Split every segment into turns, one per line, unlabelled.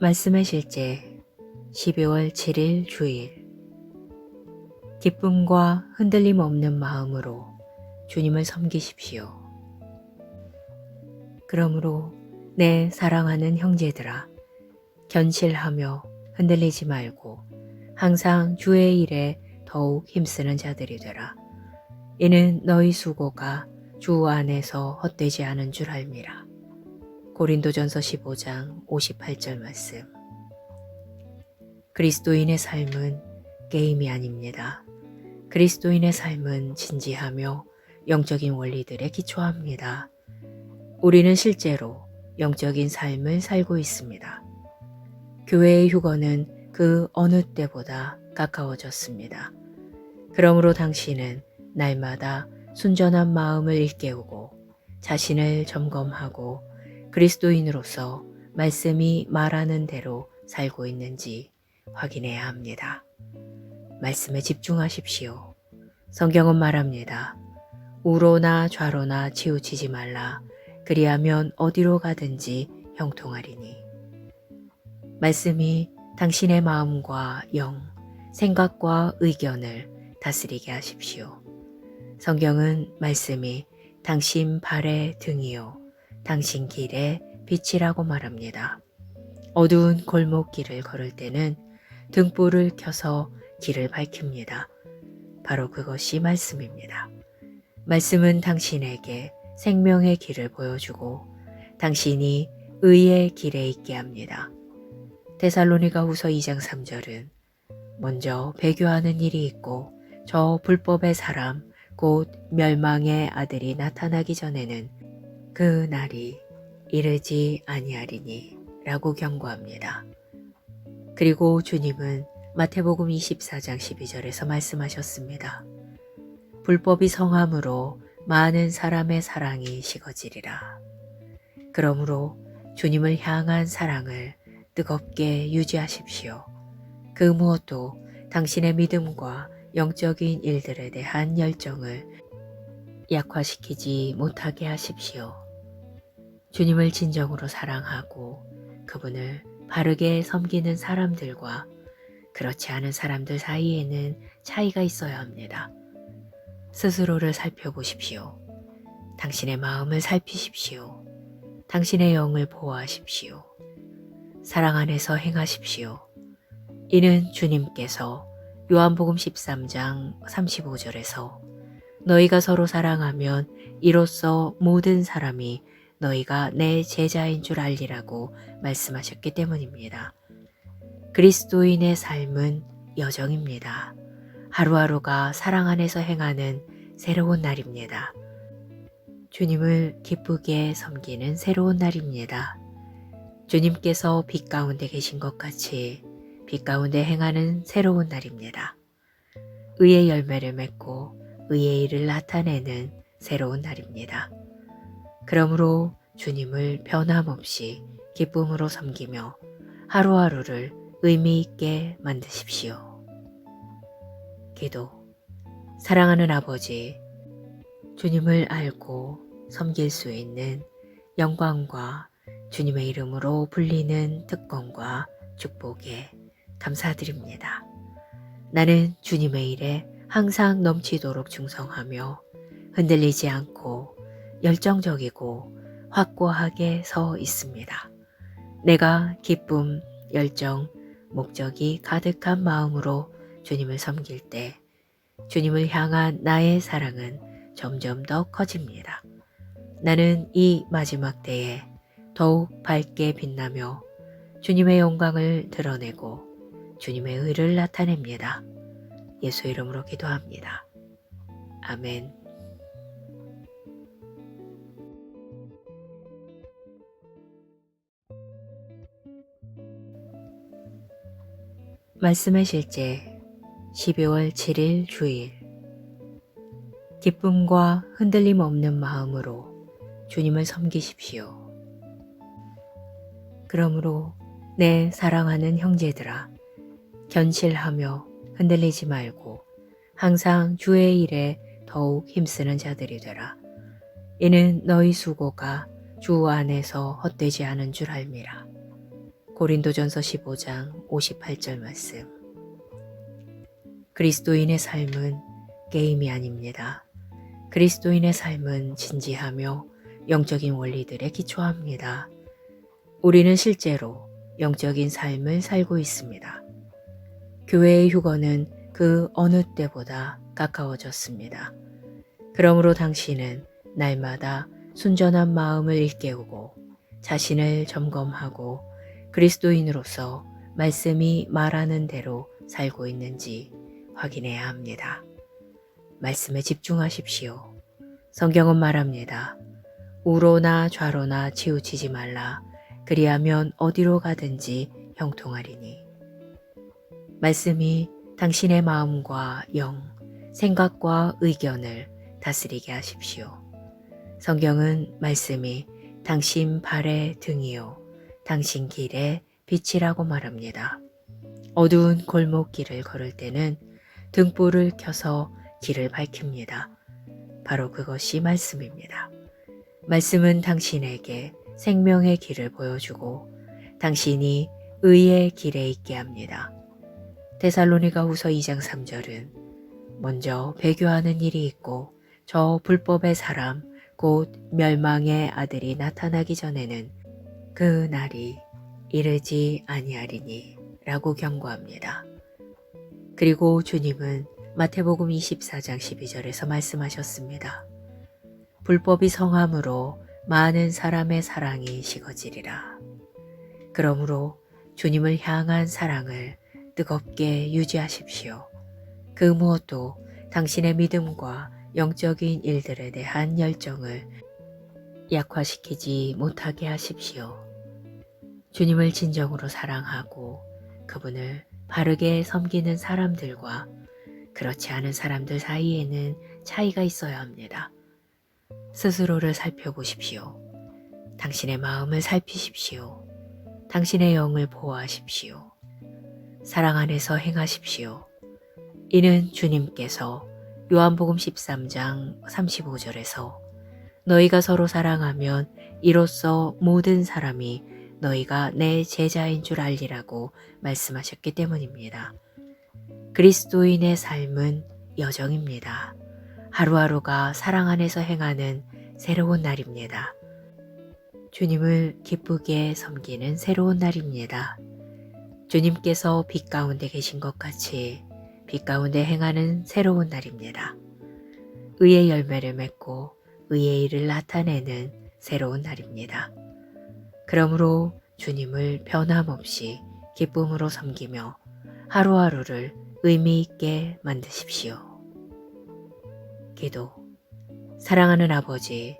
말씀의 실제 12월 7일 주일 기쁨과 흔들림 없는 마음으로 주님을 섬기십시오. 그러므로 내 사랑하는 형제들아 견실하며 흔들리지 말고 항상 주의 일에 더욱 힘쓰는 자들이 되라. 이는 너희 수고가 주 안에서 헛되지 않은 줄 알미라. 고린도전서 15장 58절 말씀. 그리스도인의 삶은 게임이 아닙니다. 그리스도인의 삶은 진지하며 영적인 원리들에 기초합니다. 우리는 실제로 영적인 삶을 살고 있습니다. 교회의 휴거는 그 어느 때보다 가까워졌습니다. 그러므로 당신은 날마다 순전한 마음을 일깨우고 자신을 점검하고 그리스도인으로서 말씀이 말하는 대로 살고 있는지 확인해야 합니다. 말씀에 집중하십시오. 성경은 말합니다. 우로나 좌로나 치우치지 말라. 그리하면 어디로 가든지 형통하리니. 말씀이 당신의 마음과 영, 생각과 의견을 다스리게 하십시오. 성경은 말씀이 당신 발의 등이요, 당신 길의 빛이라고 말합니다. 어두운 골목길을 걸을 때는 등불을 켜서 길을 밝힙니다. 바로 그것이 말씀입니다. 말씀은 당신에게 생명의 길을 보여주고 당신이 의의 길에 있게 합니다. 데살로니가 후서 2장 3절은 먼저 배교하는 일이 있고 저 불법의 사람 곧 멸망의 아들이 나타나기 전에는 그 날이 이르지 아니하리니 라고 경고합니다. 그리고 주님은 마태복음 24장 12절에서 말씀하셨습니다. 불법이 성함으로 많은 사람의 사랑이 식어지리라. 그러므로 주님을 향한 사랑을 뜨겁게 유지하십시오. 그 무엇도 당신의 믿음과 영적인 일들에 대한 열정을 약화시키지 못하게 하십시오. 주님을 진정으로 사랑하고 그분을 바르게 섬기는 사람들과 그렇지 않은 사람들 사이에는 차이가 있어야 합니다. 스스로를 살펴보십시오. 당신의 마음을 살피십시오. 당신의 영을 보호하십시오. 사랑 안에서 행하십시오. 이는 주님께서 요한복음 13장 35절에서 너희가 서로 사랑하면 이로써 모든 사람이 너희가 내 제자인 줄 알리라고 말씀하셨기 때문입니다. 그리스도인의 삶은 여정입니다. 하루하루가 사랑 안에서 행하는 새로운 날입니다. 주님을 기쁘게 섬기는 새로운 날입니다. 주님께서 빛 가운데 계신 것 같이 빛 가운데 행하는 새로운 날입니다. 의의 열매를 맺고 의의 일을 나타내는 새로운 날입니다. 그러므로 주님을 변함없이 기쁨으로 섬기며 하루하루를 의미 있게 만드십시오. 기도. 사랑하는 아버지, 주님을 알고 섬길 수 있는 영광과 주님의 이름으로 불리는 특권과 축복에 감사드립니다. 나는 주님의 일에 항상 넘치도록 충성하며 흔들리지 않고 열정적이고 확고하게 서 있습니다. 내가 기쁨, 열정, 목적이 가득한 마음으로 주님을 섬길 때 주님을 향한 나의 사랑은 점점 더 커집니다. 나는 이 마지막 때에 더욱 밝게 빛나며 주님의 영광을 드러내고 주님의 의를 나타냅니다. 예수 이름으로 기도합니다. 아멘. 말씀의 실제 12월 7일 주일 기쁨과 흔들림 없는 마음으로 주님을 섬기십시오. 그러므로 내 사랑하는 형제들아 견실하며 흔들리지 말고 항상 주의 일에 더욱 힘쓰는 자들이 되라. 이는 너희 수고가 주 안에서 헛되지 않은 줄 알미라. 고린도전서 15장 58절 말씀. 그리스도인의 삶은 게임이 아닙니다. 그리스도인의 삶은 진지하며 영적인 원리들에 기초합니다. 우리는 실제로 영적인 삶을 살고 있습니다. 교회의 휴거는 그 어느 때보다 가까워졌습니다. 그러므로 당신은 날마다 순전한 마음을 일깨우고 자신을 점검하고 그리스도인으로서 말씀이 말하는 대로 살고 있는지 확인해야 합니다. 말씀에 집중하십시오. 성경은 말합니다. 우로나 좌로나 치우치지 말라. 그리하면 어디로 가든지 형통하리니. 말씀이 당신의 마음과 영, 생각과 의견을 다스리게 하십시오. 성경은 말씀이 당신 발의 등이요, 당신 길의 빛이라고 말합니다. 어두운 골목길을 걸을 때는 등불을 켜서 길을 밝힙니다. 바로 그것이 말씀입니다. 말씀은 당신에게 생명의 길을 보여주고 당신이 의의 길에 있게 합니다. 데살로니가 후서 2장 3절은 먼저 배교하는 일이 있고 저 불법의 사람 곧 멸망의 아들이 나타나기 전에는 그 날이 이르지 아니하리니 라고 경고합니다. 그리고 주님은 마태복음 24장 12절에서 말씀하셨습니다. 불법이 성함으로 많은 사람의 사랑이 식어지리라. 그러므로 주님을 향한 사랑을 뜨겁게 유지하십시오. 그 무엇도 당신의 믿음과 영적인 일들에 대한 열정을 약화시키지 못하게 하십시오. 주님을 진정으로 사랑하고 그분을 바르게 섬기는 사람들과 그렇지 않은 사람들 사이에는 차이가 있어야 합니다. 스스로를 살펴보십시오. 당신의 마음을 살피십시오. 당신의 영을 보호하십시오. 사랑 안에서 행하십시오. 이는 주님께서 요한복음 13장 35절에서 너희가 서로 사랑하면 이로써 모든 사람이 너희가 내 제자인 줄 알리라고 말씀하셨기 때문입니다. 그리스도인의 삶은 여정입니다. 하루하루가 사랑 안에서 행하는 새로운 날입니다. 주님을 기쁘게 섬기는 새로운 날입니다. 주님께서 빛 가운데 계신 것 같이 빛 가운데 행하는 새로운 날입니다. 의의 열매를 맺고 의의 일을 나타내는 새로운 날입니다. 그러므로 주님을 변함없이 기쁨으로 섬기며 하루하루를 의미 있게 만드십시오. 기도. 사랑하는 아버지,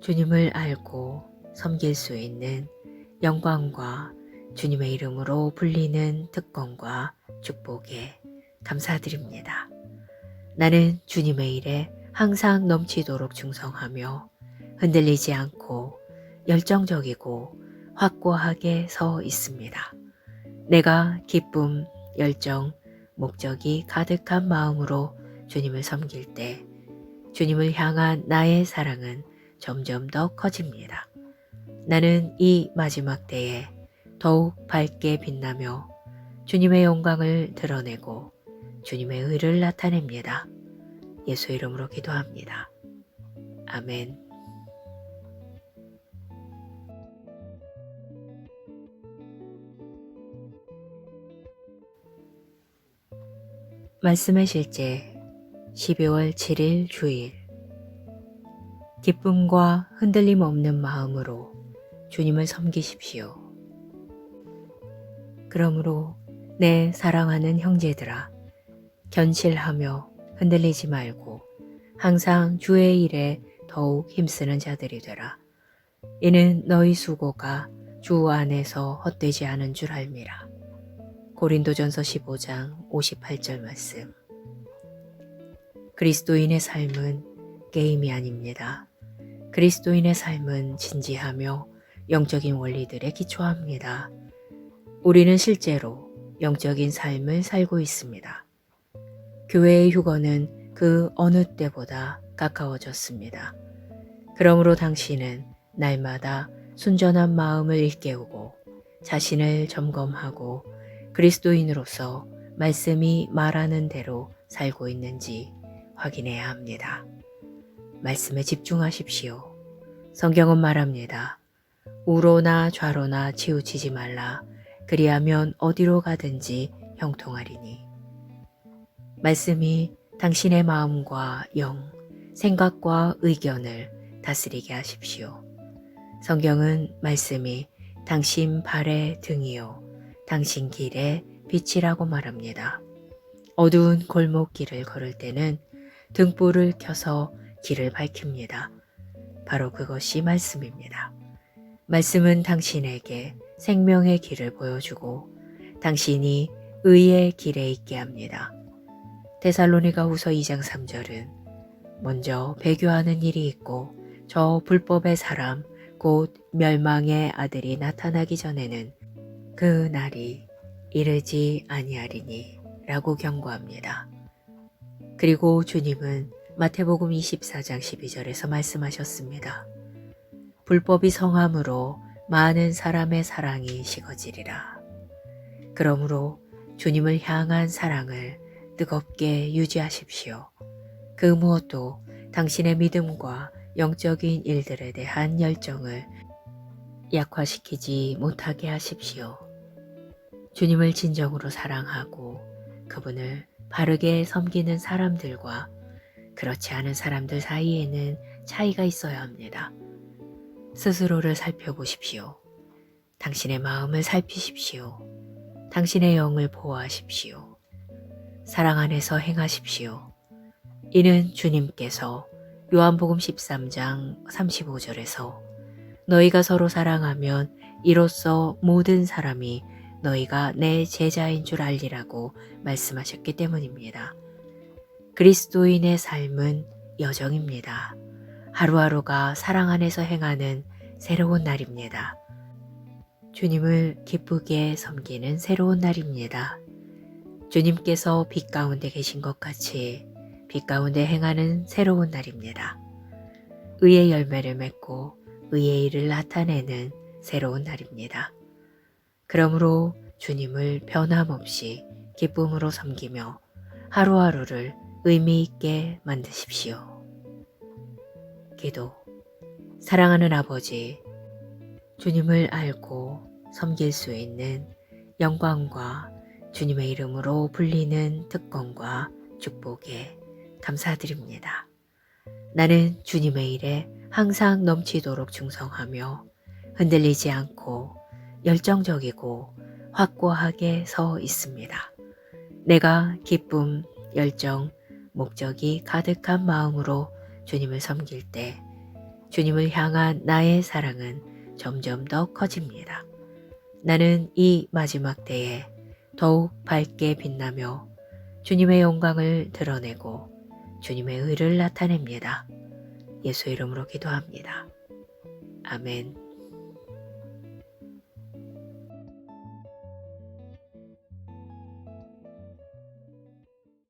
주님을 알고 섬길 수 있는 영광과 주님의 이름으로 불리는 특권과 축복에 감사드립니다. 나는 주님의 일에 항상 넘치도록 충성하며 흔들리지 않고 열정적이고 확고하게 서 있습니다. 내가 기쁨, 열정, 목적이 가득한 마음으로 주님을 섬길 때 주님을 향한 나의 사랑은 점점 더 커집니다. 나는 이 마지막 때에 더욱 밝게 빛나며 주님의 영광을 드러내고 주님의 의를 나타냅니다. 예수 이름으로 기도합니다. 아멘. 말씀의 실제 12월 7일 주일 기쁨과 흔들림 없는 마음으로 주님을 섬기십시오. 그러므로 내 사랑하는 형제들아 견실하며 흔들리지 말고 항상 주의 일에 더욱 힘쓰는 자들이 되라. 이는 너희 수고가 주 안에서 헛되지 않은 줄 알미라. 고린도전서 15장 58절 말씀. 그리스도인의 삶은 게임이 아닙니다. 그리스도인의 삶은 진지하며 영적인 원리들에 기초합니다. 우리는 실제로 영적인 삶을 살고 있습니다. 교회의 휴거는 그 어느 때보다 가까워졌습니다. 그러므로 당신은 날마다 순전한 마음을 일깨우고 자신을 점검하고 그리스도인으로서 말씀이 말하는 대로 살고 있는지 확인해야 합니다. 말씀에 집중하십시오. 성경은 말합니다. 우로나 좌로나 치우치지 말라. 그리하면 어디로 가든지 형통하리니. 말씀이 당신의 마음과 영, 생각과 의견을 다스리게 하십시오. 성경은 말씀이 당신 발의 등이요, 당신 길의 빛이라고 말합니다. 어두운 골목길을 걸을 때는 등불을 켜서 길을 밝힙니다. 바로 그것이 말씀입니다. 말씀은 당신에게 생명의 길을 보여주고 당신이 의의 길에 있게 합니다. 데살로니가 후서 2장 3절은 먼저 배교하는 일이 있고 저 불법의 사람 곧 멸망의 아들이 나타나기 전에는 그 날이 이르지 아니하리니 라고 경고합니다. 그리고 주님은 마태복음 24장 12절에서 말씀하셨습니다. 불법이 성함으로 많은 사람의 사랑이 식어지리라. 그러므로 주님을 향한 사랑을 뜨겁게 유지하십시오. 그 무엇도 당신의 믿음과 영적인 일들에 대한 열정을 약화시키지 못하게 하십시오. 주님을 진정으로 사랑하고 그분을 바르게 섬기는 사람들과 그렇지 않은 사람들 사이에는 차이가 있어야 합니다. 스스로를 살펴보십시오. 당신의 마음을 살피십시오. 당신의 영을 보호하십시오. 사랑 안에서 행하십시오. 이는 주님께서 요한복음 13장 35절에서 너희가 서로 사랑하면 이로써 모든 사람이 너희가 내 제자인 줄 알리라고 말씀하셨기 때문입니다. 그리스도인의 삶은 여정입니다. 하루하루가 사랑 안에서 행하는 새로운 날입니다. 주님을 기쁘게 섬기는 새로운 날입니다. 주님께서 빛 가운데 계신 것 같이 빛 가운데 행하는 새로운 날입니다. 의의 열매를 맺고 의의 일을 나타내는 새로운 날입니다. 그러므로 주님을 변함없이 기쁨으로 섬기며 하루하루를 의미 있게 만드십시오. 기도. 사랑하는 아버지, 주님을 알고 섬길 수 있는 영광과 주님의 이름으로 불리는 특권과 축복에 감사드립니다. 나는 주님의 일에 항상 넘치도록 충성하며 흔들리지 않고 열정적이고 확고하게 서 있습니다. 내가 기쁨, 열정, 목적이 가득한 마음으로 주님을 섬길 때 주님을 향한 나의 사랑은 점점 더 커집니다. 나는 이 마지막 때에 더욱 밝게 빛나며 주님의 영광을 드러내고 주님의 의를 나타냅니다. 예수 이름으로 기도합니다. 아멘.